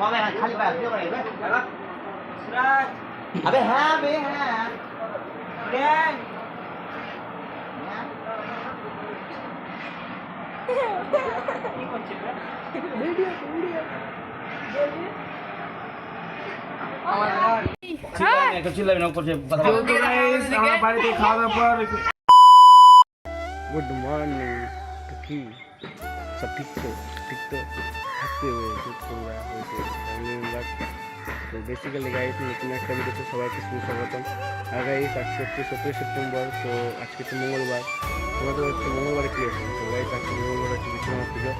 কবে হ্যাঁ খালি পায়ে শুয়ে পড়ে গেবে আবে হ্যাঁ বে হ্যাঁ দেখ হ্যাঁ একটা চিল্লাবি না করছে কথা বল। আমার বাড়িতে তো ঠিক তো থাকতে ঠিক তোমরা হয়েছে। ফ্যামিলি মেম্বার তো বেসিক্যালি গাইস নতুন একটা ভিডিওতে সবাইকে সুস্বাগতম। আর গাইস আজকে হচ্ছে সতেরোই সেপ্টেম্বর তো আজকে তো মঙ্গলবার। তোমাদের হচ্ছে মঙ্গলবারে কি আছে? তো গাইস আজকে মঙ্গলবার হচ্ছে বিশ্বকর্মা পুজো।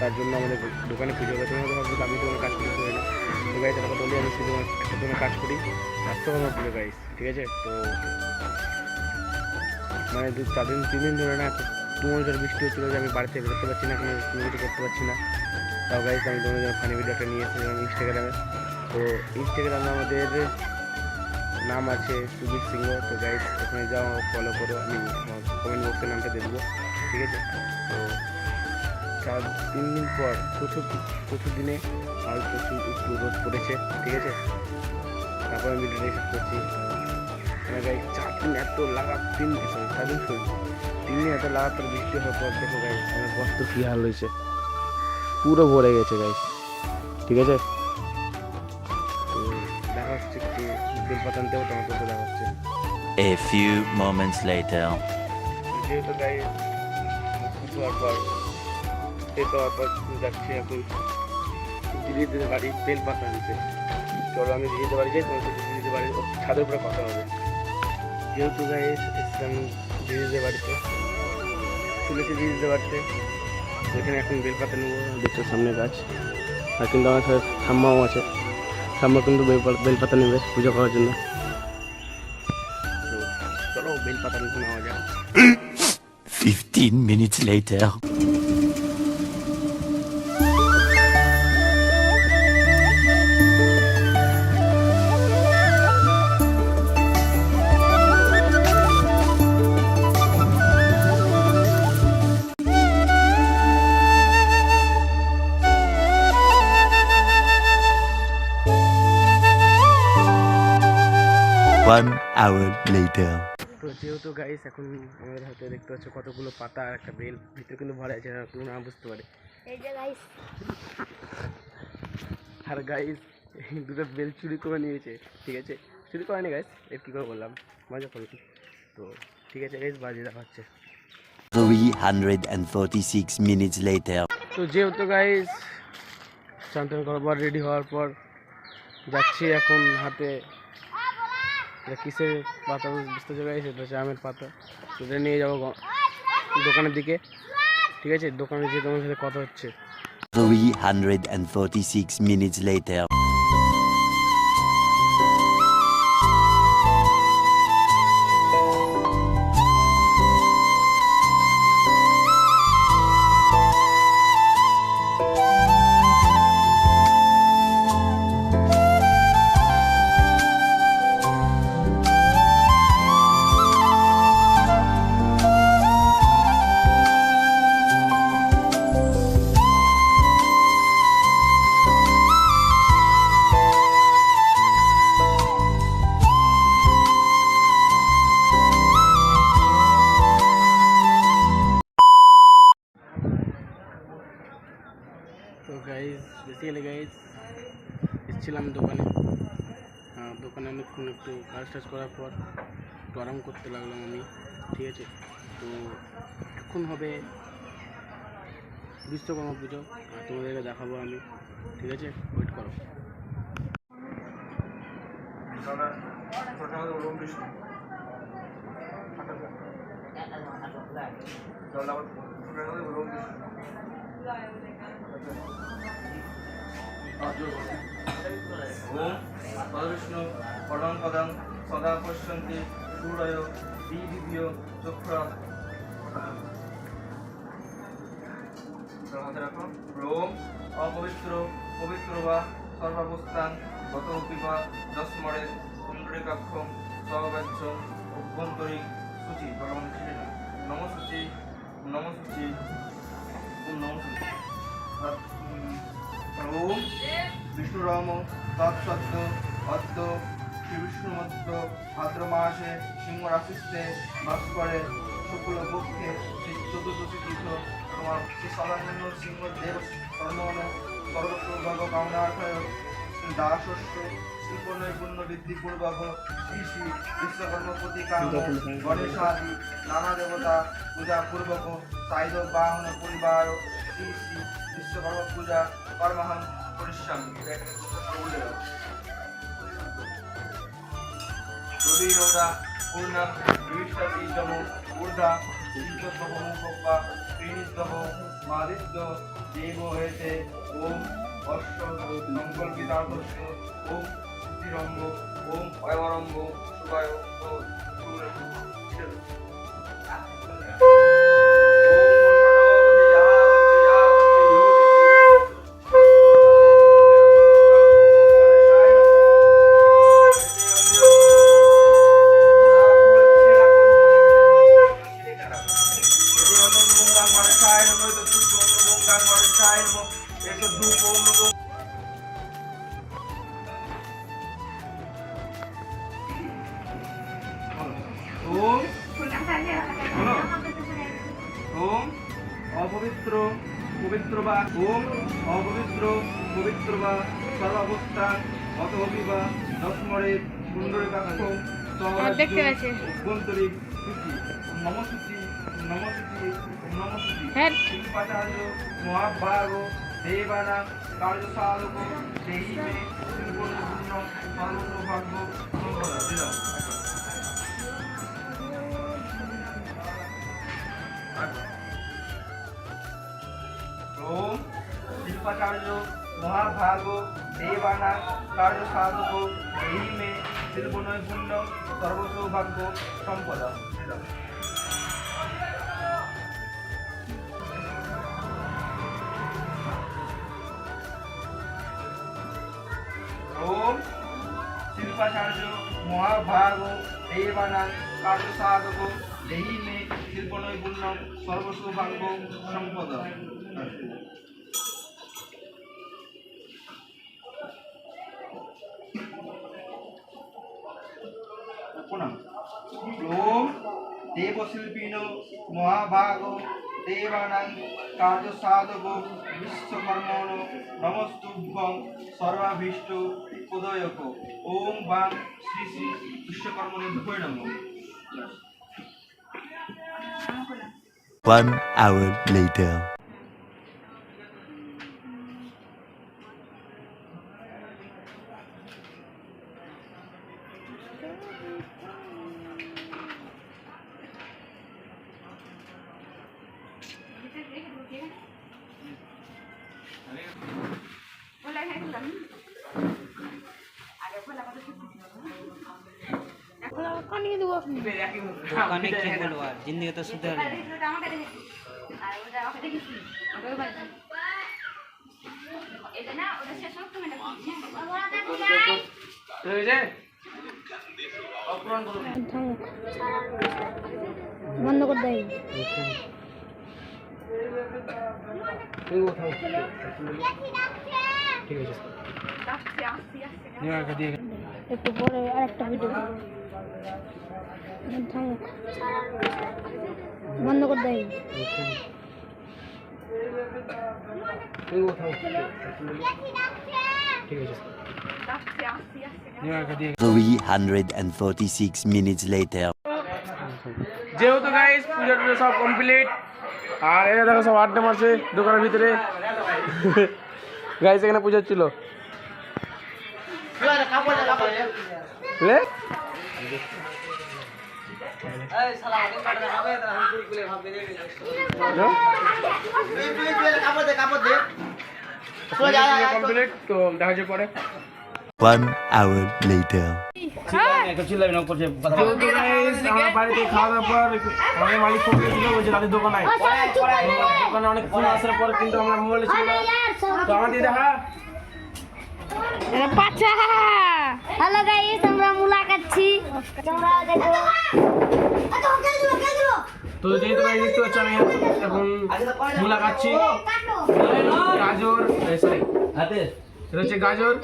তার জন্য আমাদের দোকানে পুজো হবে। তোমাদের ভাবছ আমি তোমার কাজ করতে পারি না। তো গাইস একটা বলি, আমি শুধু দোকানে কাজ করি। রাষ্ট্রকর্মা পুজো গাইস ঠিক আছে? তো মানে দু চার দিন তিন দিন ধরে না তুমুল বৃষ্টি হচ্ছিল যে আমি বাড়িতে বেরোতে পারছি না, কোনো কিছু করতে পারছি না। তাও গাইজ আমি তোমাদের জন্য ফানি ভিডিওটা নিয়ে এসেছিলাম ইনস্টাগ্রামে তো ইনস্টাগ্রামে আমাদের নাম আছে সুজিত সিংহ। তো গাইজ ওখানে যাও ফলো করো, আমি কমেন্ট বক্সে নামটা দিয়ে দেবো, ঠিক আছে? তো চার তিন দিন পর, প্রচুর প্রচুর দিনে আর প্রচুর একটু রোদ পড়েছে, ঠিক আছে? তারপর আমি ভিডিওটা শেষ করছি। মানে গাই চার দিন এত লাগাত তিন সরি চার দিন সরি দিন এত লাগাতার বৃষ্টি হওয়ার পর দেখো গাই আমার বস্ত কী হাল হয়েছে পুরো ভরে গেছে গাইস ঠিক আছে? তো দেখা হচ্ছে একটু বেলপাতা আনতেও তোমাকে তো দেখা হচ্ছে A few moments later. যেহেতু গাই কিছু হওয়ার পর শেষ হওয়ার পর যাচ্ছি এখন। দিদি দিদি বাড়ি বেল পাতা দিতে চলো আমি দিদিদের বাড়ি যাই তোমার সাথে দিদিদের বাড়ি ছাদের উপরে কথা হবে। যেহেতু গাই এসেছিলাম দিদিদের বাড়িতে। চলেছি দিতে বাড়িতে এখানে এখন বেল পাতা নেব। দেখছ সামনে গাছ। আর কিন্তু আমার সাথে ঠাম্মাও আছে। ঠাম্মা কিন্তু বেল- বেলপাতা নেবে পুজো করার জন্য। তো চলো বেলপাতা নেওয়া যাক। 15 minutes later. Later. তো যেহেতু গাইস এখন আমাদের হাতে দেখতে পাচ্ছ কতগুলো পাতা আর একটা বেল ভিতরে কিন্তু ভরা আছে কেউ না বুঝতে পারে। এই যে গাইস আর গাইস দুটো বেল চুরি করে নিয়েছে ঠিক আছে? চুরি করেনি গাইস এর কী করে বললাম? মজা করেছি তো। ঠিক আছে গাইস বাজে দেখা হচ্ছে 346 minutes later. তো যেহেতু গাইস চান্তন করার পর রেডি হওয়ার পর যাচ্ছি এখন হাতে। এটা কিসের পাতা বুঝতে চলে গেছে? এটা হচ্ছে আমের পাতা। সেটা নিয়ে যাব দোকানের দিকে। ঠিক আছে? দোকানে যেয়ে তোমার সাথে কথা হচ্ছে। 346 minutes later. কাজ টাজ করার পর একটু আরাম করতে লাগলাম আমি, ঠিক আছে? তো এখন হবে বিশ্বকর্মা পুজো, আর তোমাদেরকে দেখাবো আমি, ঠিক আছে? ওয়েট করো। ওম পদবিষ্ণু পদম সদা পশ্যন্তি সূরয় বিদিভ্য চক্ষুর রোম অপবিত্র, পবিত্র বা সর্বাবস্থান, গত পিপা যস্মরে কুণ্ডরিকাক্ষম সবাচ্য অভ্যন্তরিক সূচি ছিলেন। নমসূচি নমসূচি নমসূচি ওম বিষ্ণুরম, তৎসত্য অদ্য শ্রী ভাদ্র মাসে সিংহ রাশিতে বাস করে শুক্ল পক্ষে শ্রী চতুর্দশী তীর্থ তোমার শ্রী সদানন্দ সিংহ দেব কর্মণ সর্বসৌভাগ্য কামনার্থয় দাসস্য শিল্প নৈপুণ্য বৃদ্ধি পূর্বক শ্রী শ্রী বিশ্বকর্ম প্রতি কাম গণেশাদি নানা দেবতা পূজা পূর্বক সাইদ বাহন পরিবার, শ্রী শ্রী বিশ্বকর্ম পূজা কর্মহং করিষ্যামি রবিরোদা পূর্ণা বিশ্বতীতম ঊর্ধ্বা শিল্পপ্রমুখা শ্রীনিস্তম মাদিত্য দেব হয়েছে, ওম অশ্ব সংকল্পিতার্থস্য ওম সিদ্ধিরম্ভ ওম অয়মরম্ভ শুভায় অতহবি বা দশমরে সুন্দরী কাক্ষ দেখতে সূচি নমসূচি নমসূচি নমসূচি। হ্যাঁ। শিল্পাচার্য মহাভাগ দেবানা কার্য সাধক সেই মে সম্পদা শিল্পাচার্য মহাভাগ দেবানা কার্য সাধক এই মে শিল্প নৈপুণ্য সর্বসৌভাগ্য সম্পদ ওম শিল্পাচার্য মহাভাগ দেবানা কার্য সাধক এই মে শিল্প নৈপুণ্য সর্বসৌভাগ্য সম্পদা দেবশিল্পিন মহাভাগ দেবানাং কার্য সাধক বিশ্বকর্মণ নমস্তুভ্যং সর্বাভীষ্ট উদয়ক ওম বাং শ্রী শ্রী বিশ্বকর্মণে ভয় নমঃ One hour later. দোকানে কি বলব আর জিন্দিগি তো শুধু হবে বন্ধ করে দেয় ঠিক আছে। একটু পরে আরেকটা ভিডিও বন্ধ করে দেয়। 346 minutes later. যেহেতু গাইস পুজো টুজো সব কমপ্লিট আর এরা দেখো সব আড্ডা মারছে দোকানের ভিতরে। গাইস এখানে পুজো ছিল কাপড় কমপ্লিট তো দেখা যাচ্ছে পরে One hour later. যেহেতু guys আমার বাড়িতে খাওয়া দাওয়ার পর আমাদের মালিক ফোন করেছিল বলছে দাদির দোকান দোকানে অনেক ফোন আসার পর। কিন্তু আমরা মোবাইলে ছিল না তো আমাদের দেখা পাচা হ্যালো গাইস আমরা মুলা খাচ্ছি তোমরা দেখো তো যেহেতু guys দেখতে পাচ্ছ আমি এখন মূলা খাচ্ছি গাজর সরি এটা হচ্ছে গাজর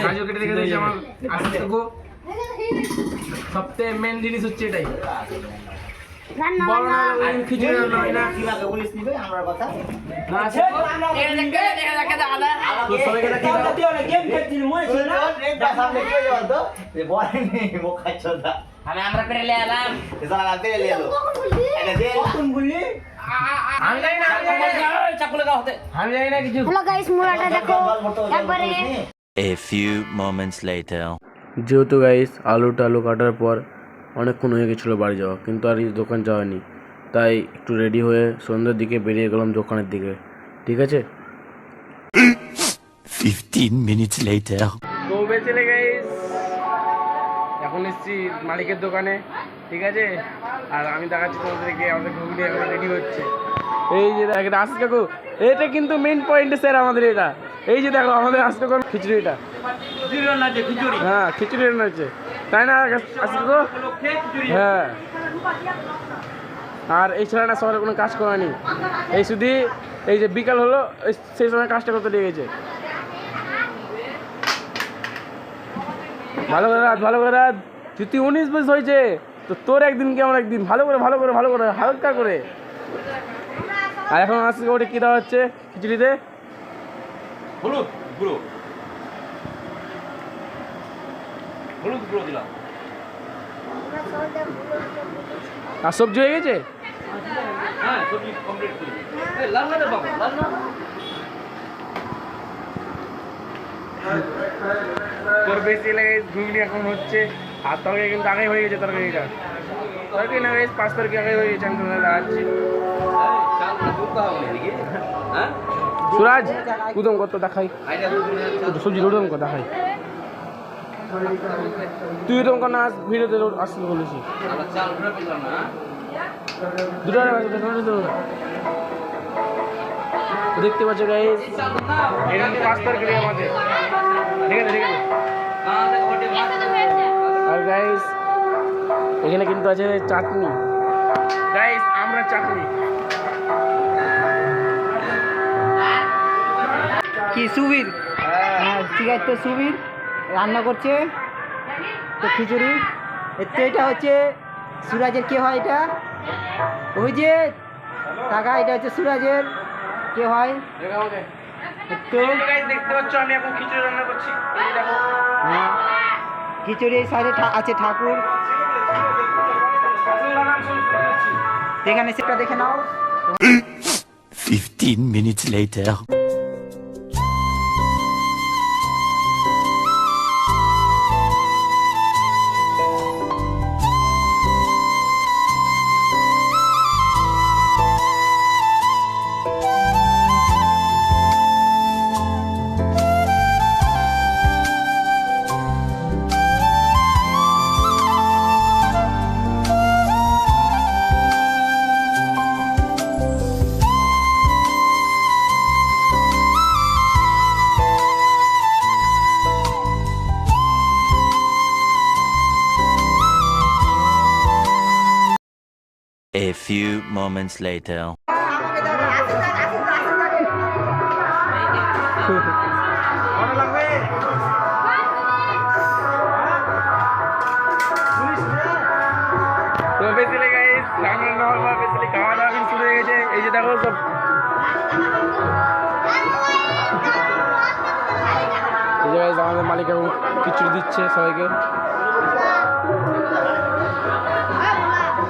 গাজর কেটে রেখে দিয়েছে আমার আশিস গো সবথেকে মেন জিনিস হচ্ছে এটাই আমার এলাম। পেলে বললি? later. যেহেতু গাইস আলু টালু কাটার পর অনেকক্ষণ হয়ে গেছিল বাড়ি যাওয়া কিন্তু আর এই দোকান যাওয়ানি তাই একটু রেডি হয়ে সন্ধ্যের দিকে বেরিয়ে গেলাম দোকানের দিকে। ঠিক আছে? 15 minutes later. তো গাইস এখন এসছি মালিকের দোকানে ঠিক আছে? আর আমি দেখাচ্ছি তোমাদেরকে আমাদের ঘুগনি এখন রেডি হচ্ছে। এই যে দেখ আশিস কাকু এটা কিন্তু মেন পয়েন্ট স্যার আমাদের এটা। এই যে দেখো আমাদের আজকে কোন খিচুড়িটা। হ্যাঁ খিচুড়ি রান্না হচ্ছে। তাই না? আশিস কাকু হ্যাঁ। আর এই ছেলেটা শহরে কোনো কাজ করেনি। এই শুধু এই যে বিকাল হলো সেই সময় কাজটা করতে লেগেছে ভালো করে রাত, ভালো করে রাত। তুই উনিশ বয়স হয়েছে, তো তোর একদিন কি আমার একদিন? ভালো করে ভালো করে ভালো করে, হালকা করে। আর এখন আজকে ওটা কী দেওয়া হচ্ছে? খিচুড়িতে? হলুদ হলুদ গুঁড়ো দিলাম। আর সবজি হয়ে গেছে? হ্যাঁ সবজি কমপ্লিট করি। লাল না বাবা লাল না তোর বেশি লাগে ঘুগনি এখন হচ্ছে। আর তরকারি কিন্তু আগেই হয়ে গেছে তরকারিটা। তরকারি না বেশ পাঁচ তরকারি আগে হয়ে গেছে আমি হ্যাঁ? সুরাজ কুদম কত দেখাই। সবজি কত দেখাই। তুই উদম কর না। ভিডিওতে আসতে বলেছি দুটো দেখতে পাচ্ছ গাইস এটা কিন্তু পাঁচ তরকারি আমাদের। ঠিক আছে ঠিক আছে। আর গাইস এখানে কিন্তু আছে চাটনি। গাইস আমরা চাটনি। কি সুবীর? হ্যাঁ। ঠিক আছে তো সুবীর? রান্না করছে। তো খিচুড়ি। তো এটা হচ্ছে সুরাজের কে হয় এটা? ওই যে টাকা এটা হচ্ছে সুরাজের কে হয়? হ্যাঁ। খিচুড়ি এই সাইডে আছে ঠাকুর। এখানে সেটা দেখে নাও। 15 minutes later. শুরু হয়ে গেছে। এই যে দেখো সব এই যে guys, আমাদের মালিক এখন খিচুড়ি দিচ্ছে সবাইকে।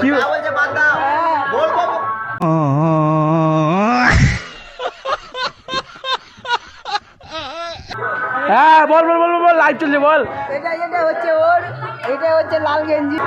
কি বলছে বাদ দাও বলব হ্যাঁ বল বল বল বল লাইভ চলছে বল। এটা এটা হচ্ছে ওর এটা হচ্ছে লাল গেঞ্জি।